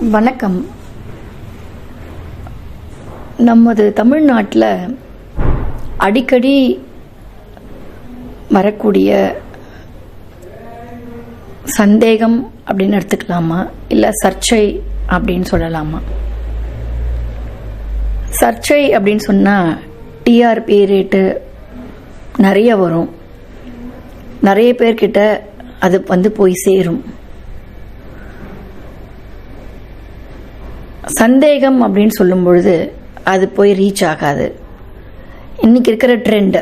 வணக்கம். நமது தமிழ்நாட்டில் அடிக்கடி வரக்கூடிய சந்தேகம் அப்படின்னு எடுத்துக்கலாமா? இல்லை சர்ச்சை அப்படின்னு சொல்லலாமா? சர்ச்சை அப்படின்னு சொன்னால் டிஆர்பி ரேட்டு நிறைய வரும். நிறைய பேர்கிட்ட அது வந்து போய் சேரும். சந்தேகம் அப்படின்னு சொல்லும் பொழுது அது போய் ரீச் ஆகாது. இன்னைக்கு இருக்கிற ட்ரெண்டு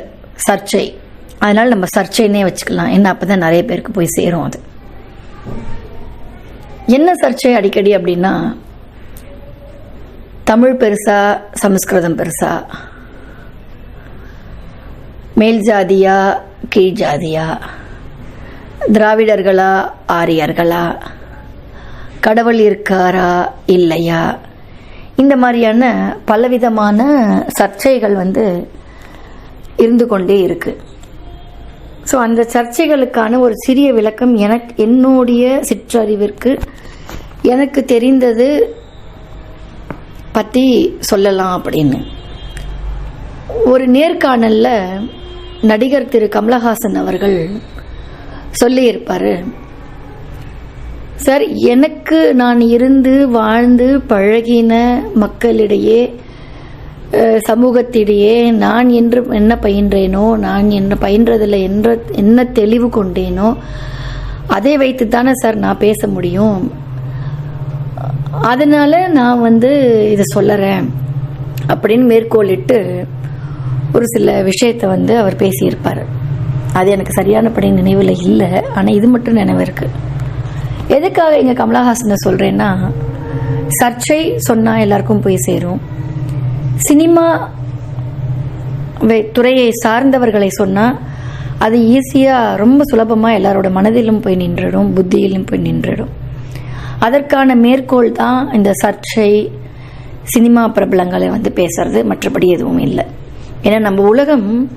சர்ச்சை. அதனால் நம்ம சர்ச்சைன்னே வச்சுக்கலாம். என்ன அப்போ தான் நிறைய பேருக்கு போய் சேரும் அது. என்ன சர்ச்சை அடிக்கடி அப்படின்னா தமிழ் பெருசா சமஸ்கிருதம் பெருசா மேல் ஜாதியா கீழ் ஜாதியா திராவிடர்களா ஆரியர்களா கடவுள் இருக்காரா இல்லையா? இந்த மாதிரியான பலவிதமான சர்ச்சைகள் வந்து இருந்து கொண்டே இருக்கு. ஸோ அந்த சர்ச்சைகளுக்கான ஒரு சிறிய விளக்கம் எனக்கு என்னுடைய சிற்றறிவிற்கு எனக்கு தெரிந்தது பற்றி சொல்லலாம் அப்படின்னு. ஒரு நேர்காணலில் நடிகர் திரு. கமலஹாசன் அவர்கள் சொல்லியிருப்பார் சார் எனக்கு நான் இருந்து வாழ்ந்து பழகின மக்களிடையே சமூகத்திடையே நான் என்று என்ன பயின்றேனோ நான் என்ன பயின்றதில் என்ற என்ன தெளிவு கொண்டேனோ அதை வைத்து தானே சார் நான் பேச முடியும். அதனால நான் வந்து இதை சொல்லறேன் அப்படின்னு மேற்கோளிட்டு ஒரு சில விஷயத்தை வந்து அவர் பேசியிருப்பார். அது எனக்கு சரியானபடி நினைவில் இல்லை ஆனால் இது மட்டும் நினைவு இருக்குது எதுக்காக இங்கே கமலஹாசனை சொல்கிறேன்னா சர்ச்சை சொன்னால் எல்லாருக்கும் போய் சேரும். சினிமா வே- துறையை சார்ந்தவர்களை சொன்னால் அது ஈஸியாக ரொம்ப சுலபமாக எல்லாரோட மனதிலும் போய் நின்றுடும் புத்தியிலும் போய் நின்றுடும். அதற்கான மேற்கோள் தான் இந்த சர்ச்சை சினிமா பிரபலங்களை வந்து பேசுறது மற்றபடி எதுவும் இல்லை. ஏன்னா நம்ம உலகம்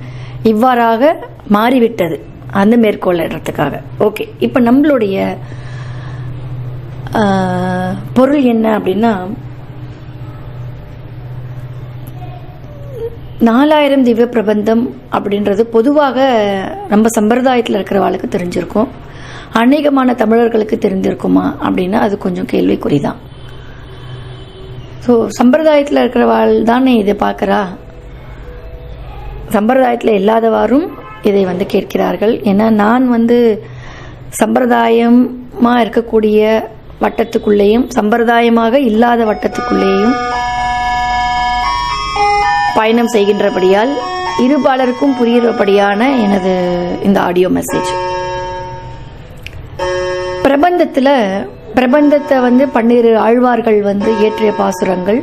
இவ்வாறாக மாறிவிட்டது அந்த மேற்கோள் இடத்துக்காக ஓகே இப்போ நம்மளுடைய பொருள் என்ன அப்படின்னா நாலாயிரம் திவ்ய பிரபந்தம் அப்படின்றது பொதுவாக நம்ம சம்பிரதாயத்தில் இருக்கிறவாளுக்கு தெரிஞ்சிருக்கும். அநேகமான தமிழர்களுக்கு தெரிஞ்சிருக்குமா அப்படின்னா அது கொஞ்சம் கேள்விக்குறி தான் ஸோ சம்பிரதாயத்தில் இருக்கிறவாள் தானே இதை பார்க்குறா? சம்பிரதாயத்தில் இல்லாதவாரும் இதை வந்து கேட்கிறார்கள். ஏன்னா நான் வந்து சம்பிரதாயமாக இருக்கக்கூடிய வட்டத்துக்குள்ளேயும் சம்பிரதாயமாக இல்லாத வட்டத்துக்குள்ளேயும் பயணம் செய்கின்றபடியால் இருபாலருக்கும் புரிகிறபடியான எனது இந்த ஆடியோ மெசேஜ் பிரபந்தத்தில் பிரபந்தத்தை வந்து பன்னிரு ஆழ்வார்கள் வந்து இயற்றிய பாசுரங்கள்.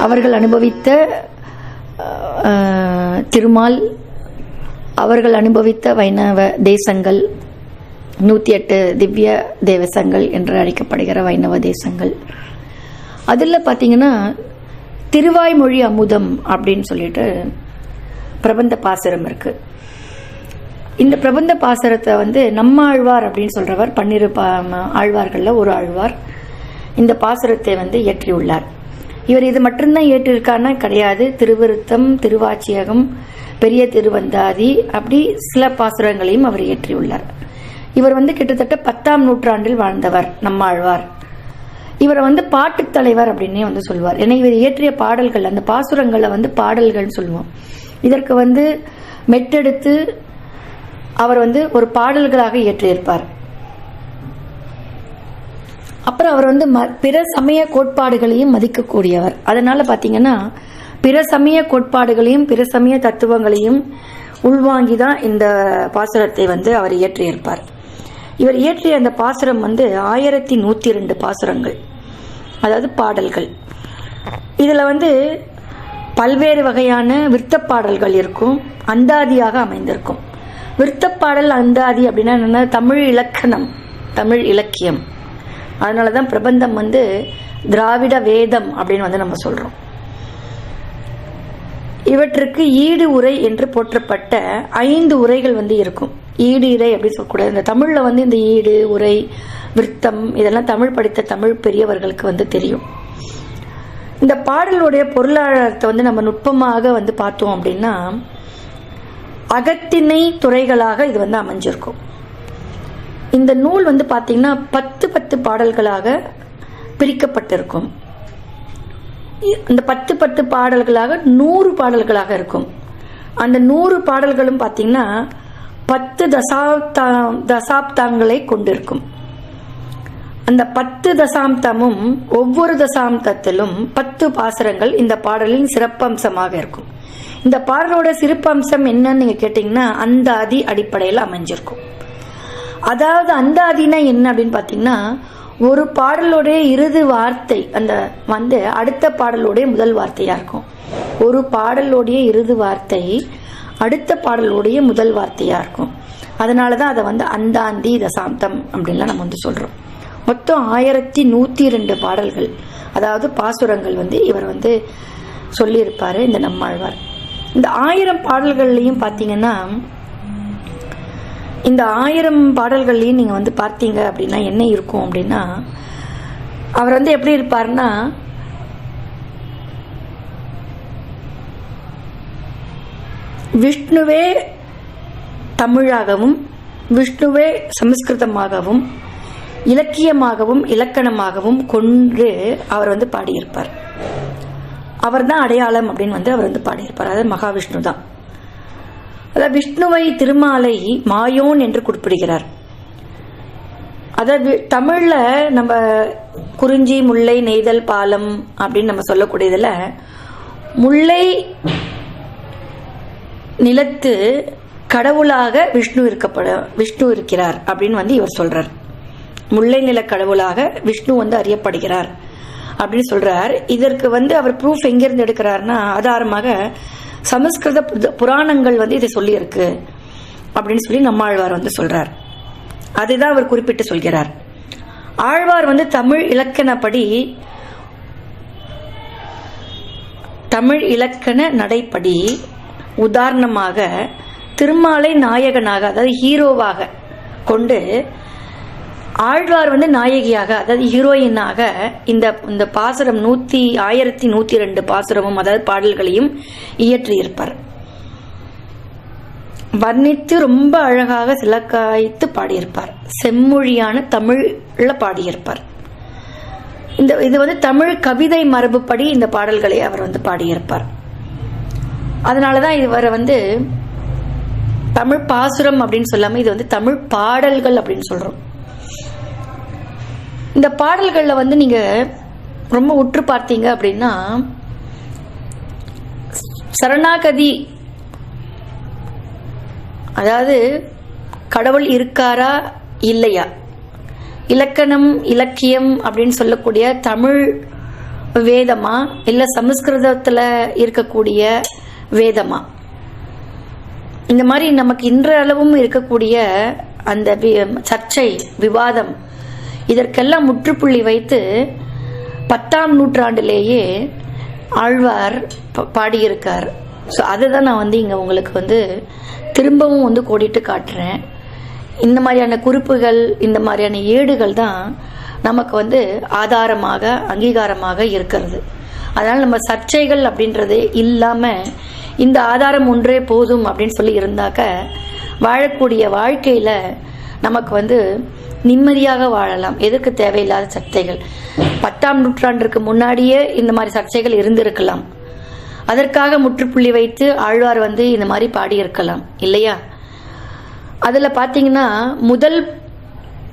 அவர்கள் அனுபவித்த திருமால் அவர்கள் அனுபவித்த வைணவ தேசங்கள் நூற்றி எட்டு திவ்ய தேவசங்கள் என்று அழைக்கப்படுகிற வைணவ தேசங்கள். அதில் பார்த்தீங்கன்னா திருவாய்மொழி அமுதம் அப்படின்னு சொல்லிட்டு பிரபந்த பாசுரம் இருக்கு. இந்த பிரபந்த பாசுரத்தை வந்து நம்ம ஆழ்வார் அப்படின்னு சொல்றவர் பன்னிரு பா ஆழ்வார்களில் ஒரு ஆழ்வார் இந்த பாசுரத்தை வந்து இயற்றியுள்ளார். இவர் இது மட்டும்தான் ஏற்றிருக்காருன்னா கிடையாது. திருவிருத்தம் திருவாச்சியகம் பெரிய திருவந்தாதி அப்படி சில பாசுரங்களையும் அவர் இயற்றியுள்ளார். இவர் வந்து கிட்டத்தட்ட பத்தாம் நூற்றாண்டில் வாழ்ந்தவர் நம்மாழ்வார். இவரை வந்து பாட்டுத் தலைவர் அப்படின்னே வந்து சொல்லுவார் ஏன்னா இவர் இயற்றிய பாடல்கள் அந்த பாசுரங்களை வந்து பாடல்கள்னு சொல்லுவோம். இதற்கு வந்து மெட்டெடுத்து அவர் வந்து ஒரு பாடல்களாக இயற்றியிருப்பார். அப்புறம் அவர் வந்து ம- பிற சமய கோட்பாடுகளையும் மதிக்கக்கூடியவர். அதனால பார்த்தீங்கன்னா பிற சமய கோட்பாடுகளையும் பிற சமய தத்துவங்களையும் உள்வாங்கி தான் இந்த பாசுரத்தை வந்து அவர் இயற்றியிருப்பார். இவர் இயற்றிய அந்த பாசுரம் வந்து ஆயிரத்தி நூத்தி ரெண்டு பாசுரங்கள் அதாவது பாடல்கள். இதுல வந்து பல்வேறு வகையான விருத்தப் பாடல்கள் இருக்கும் அந்தாதியாக அமைந்திருக்கும். விருத்தப்பாடல் அந்தாதி அப்படின்னா என்னன்னா தமிழ் இலக்கணம் தமிழ் இலக்கியம். அதனால தான் பிரபந்தம் வந்து திராவிட வேதம் அப்படின்னு வந்து நம்ம சொல்றோம். இவற்றுக்கு ஈடு உரை என்று போற்றப்பட்ட ஐந்து உரைகள் வந்து இருக்கும். ஈடு இறை அப்படின்னு சொல்லக்கூடாது. இந்த தமிழில் வந்து இந்த ஈடு உரை விருத்தம் இதெல்லாம் தமிழ் படித்த தமிழ் பெரியவர்களுக்கு வந்து தெரியும். இந்த பாடலுடைய பொருளாதாரத்தை வந்து நம்ம நுட்பமாக வந்து பார்த்தோம் அப்படின்னா அகத்திணை துறைகளாக இது வந்து அமைஞ்சிருக்கும். இந்த நூல் வந்து பார்த்தீங்கன்னா பத்து பத்து பாடல்களாக பிரிக்கப்பட்டிருக்கும். இந்த பத்து பத்து பாடல்களாக நூறு பாடல்களாக இருக்கும். அந்த நூறு பாடல்களும் பார்த்தீங்கன்னா பத்து தசாப்தா தசாப்தங்களை கொண்டிருக்கும். அந்த பத்து தசாப்தமும் ஒவ்வொரு தசாப்தத்திலும் பத்து பாசுரங்கள் இந்த பாடலின் சிறப்பம்சமாக இருக்கும். இந்த பாடலோட சிறப்பம்சம் என்னன்னு நீங்க கேட்டீங்கன்னா அந்த அதி அடிப்படையில் அமைஞ்சிருக்கும். அதாவது அந்த அதினா என்ன அப்படின்னு பார்த்தீங்கன்னா ஒரு பாடலுடைய இறுதி வார்த்தை அந்த வந்து அடுத்த பாடலுடைய முதல் வார்த்தையா இருக்கும். ஒரு பாடலுடைய இறுதி வார்த்தை அடுத்த பாடலுடைய முதல் வார்த்தையாக இருக்கும். அதனால தான் அதை வந்து அந்தாந்தி தசாந்தம் அப்படின்லாம் நம்ம வந்து சொல்கிறோம் மொத்தம் ஆயிரத்தி நூற்றி ரெண்டு பாடல்கள். அதாவது பாசுரங்கள் வந்து இவர் வந்து சொல்லியிருப்பார் இந்த நம்மாழ்வார். இந்த ஆயிரம் பாடல்கள்லையும் பார்த்தீங்கன்னா இந்த ஆயிரம் பாடல்கள்லையும் நீங்கள் வந்து பார்த்தீங்க அப்படின்னா என்ன இருக்கும் அப்படின்னா அவர் வந்து எப்படி இருப்பார்னா விஷ்ணுவே தமிழாகவும் விஷ்ணுவே சமஸ்கிருதமாகவும் இலக்கியமாகவும் இலக்கணமாகவும் கொண்டு அவர் வந்து பாடியிருப்பார். அவர் தான் அடையாளம் அப்படின்னு வந்து அவர் வந்து பாடியிருப்பார். அதாவது மகாவிஷ்ணு தான். அதாவது விஷ்ணுவை திருமாலை மாயோன் என்று குறிப்பிடுகிறார். அதாவது தமிழில் நம்ம குறிஞ்சி முல்லை நெய்தல் பாலம் அப்படின்னு நம்ம சொல்லக்கூடியதில் முல்லை நிலத்து கடவுளாக விஷ்ணு இருக்கப்பட விஷ்ணு இருக்கிறார் அப்படின்னு வந்து இவர் சொல்றார். முல்லை நில கடவுளாக விஷ்ணு வந்து அறியப்படுகிறார் அப்படின்னு சொல்றார். இதற்கு வந்து அவர் ப்ரூஃப் எங்கிருந்து எடுக்கிறார்னா ஆதாரமாக சமஸ்கிருத புராணங்கள் வந்து இதை சொல்லியிருக்கு அப்படின்னு சொல்லி நம்மாழ்வார் வந்து சொல்றார். அதுதான் அவர் குறிப்பிட்டு சொல்கிறார். ஆழ்வார் வந்து தமிழ் இலக்கணப்படி தமிழ் இலக்கண நடைப்படி உதாரணமாக திருமாலை நாயகனாக அதாவது ஹீரோவாக கொண்டு ஆழ்வார் வந்து நாயகியாக அதாவது ஹீரோயினாக இந்த இந்த பாசுரம் நூத்தி ஆயிரத்தி நூத்தி ரெண்டு பாசுரமும் அதாவது பாடல்களையும் இயற்றியிருப்பார். வர்ணித்து ரொம்ப அழகாக சிலக்காய்த்து பாடியிருப்பார். செம்மொழியான தமிழ்ல பாடியிருப்பார். இந்த இது வந்து தமிழ் கவிதை மரபுப்படி இந்த பாடல்களை அவர் வந்து பாடியிருப்பார். அதனால தான் இதுவரை வந்து தமிழ் பாசுரம் அப்படின்னு சொல்லாமல் இது வந்து தமிழ் பாடல்கள் அப்படின்னு சொல்கிறோம் இந்த பாடல்களில் வந்து நீங்கள் ரொம்ப உற்று பார்த்தீங்க அப்படின்னா சரணாகதி அதாவது கடவுள் இருக்காரா இல்லையா? இலக்கணம் இலக்கியம் அப்படின்னு சொல்லக்கூடிய தமிழ் வேதமா இல்லை சமஸ்கிருதத்தில் இருக்கக்கூடிய வேதமா. இந்த மாதிரி நமக்கு இன்றளவும் இருக்கக்கூடிய அந்த வி- சர்ச்சை விவாதம் இதற்கெல்லாம் முற்றுப்புள்ளி வைத்து பத்தாம் நூற்றாண்டிலேயே ஆழ்வார் பாடியிருக்கார். ஸோ அதை தான் நான் வந்து இங்கே உங்களுக்கு வந்து திரும்பவும் வந்து கோடிட்டு காட்டுறேன். இந்த மாதிரியான குறிப்புகள் இந்த மாதிரியான ஏடுகள் தான் நமக்கு வந்து ஆதாரமாக அங்கீகாரமாக இருக்கிறது. அதனால் நம்ம சர்ச்சைகள் அப்படின்றது இல்லாமல் இந்த ஆதாரம் ஒன்றே போதும் அப்படின்னு சொல்லி இருந்தாக்க வாழக்கூடிய வாழ்க்கையில் நமக்கு வந்து நிம்மதியாக வாழலாம். எதற்கு தேவையில்லாத சர்ச்சைகள்? பத்தாம் நூற்றாண்டிற்கு முன்னாடியே இந்த மாதிரி சர்ச்சைகள் இருந்திருக்கலாம். அதற்காக முற்றுப்புள்ளி வைத்து ஆழ்வார் வந்து இந்த மாதிரி பாடியிருக்கலாம். இல்லையா? அதில் பார்த்தீங்கன்னா முதல்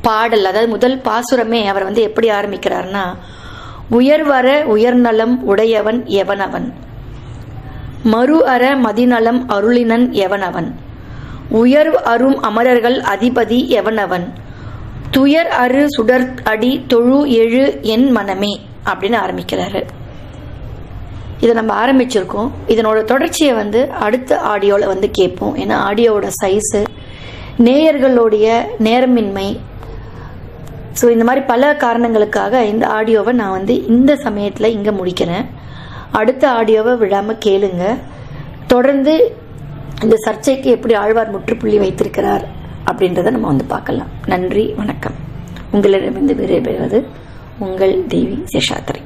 பாடல் அதாவது முதல் பாசுரமே அவர் வந்து எப்படி ஆரம்பிக்கிறார்னா உயர்வர உயர்நலம் உடையவன் எவனவன்? மறு அற மதிநலம் அருளினன் எவனவன்? உயர் அரும் அமரர்கள் அதிபதி எவனவன்? துயர் அரு சுடர் அடி தொழு எழு என் மனமே அப்படின்னு ஆரம்பிக்கிறாரு. இதை நம்ம ஆரம்பிச்சிருக்கோம். இதனோட தொடர்ச்சியை வந்து அடுத்த ஆடியோவில் வந்து கேட்போம். ஏன்னா ஆடியோவோட சைஸு நேயர்களுடைய நேரமின்மை. ஸோ இந்த மாதிரி பல காரணங்களுக்காக இந்த ஆடியோவை நான் வந்து இந்த சமயத்தில் இங்கே முடிக்கிறேன். அடுத்த ஆடியோவை விழாமல் கேளுங்க. தொடர்ந்து இந்த சர்ச்சைக்கு எப்படி ஆழ்வார் முற்றுப்புள்ளி வைத்திருக்கிறார் அப்படின்றத நம்ம வந்து பார்க்கலாம். நன்றி வணக்கம். உங்களிடமிருந்து விடைபெறுவது உங்கள் தேவி சேஷாத்ரி.